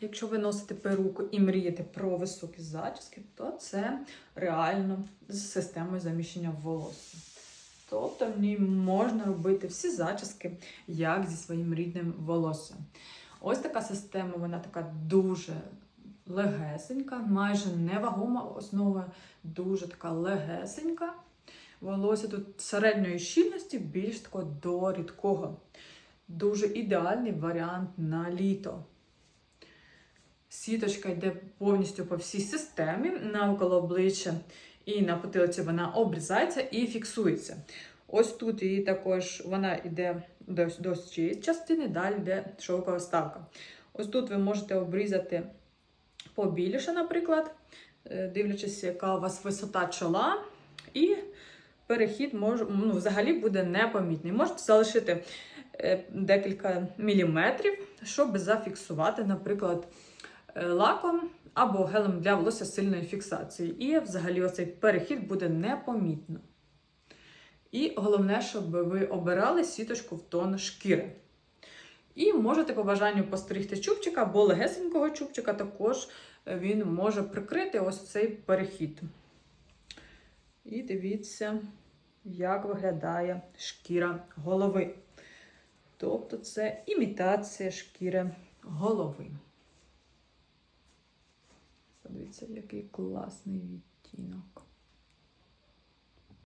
Якщо ви носите перуку і мрієте про високі зачіски, то це реально з системою заміщення волосся. Тобто в ній можна робити всі зачіски, як зі своїм рідним волоссям. Ось така система, вона така дуже легесенька, майже невагома основа, дуже така легесенька. Волосся тут середньої щільності, більш такого до рідкого. Дуже ідеальний варіант на літо. Сіточка йде повністю по всій системі, навколо обличчя і на потилиці вона обрізається і фіксується. Ось тут її також вона йде до, до цієї частини, далі йде шовкова вставка. Ось тут ви можете обрізати побільше, наприклад, е, дивлячись, яка у вас висота чола, і перехід може, ну, взагалі буде непомітний. Можете залишити е, декілька міліметрів, щоб зафіксувати, наприклад, лаком або гелем для волосся сильної фіксації. І взагалі оцей перехід буде непомітно. І головне, щоб ви обирали сіточку в тон шкіри. І можете по бажанню постригти чубчика або легесенького чубчика, також е, він може прикрити ось цей перехід. І дивіться, як виглядає шкіра голови. Тобто це імітація шкіри голови. Подивіться, який класний відтінок.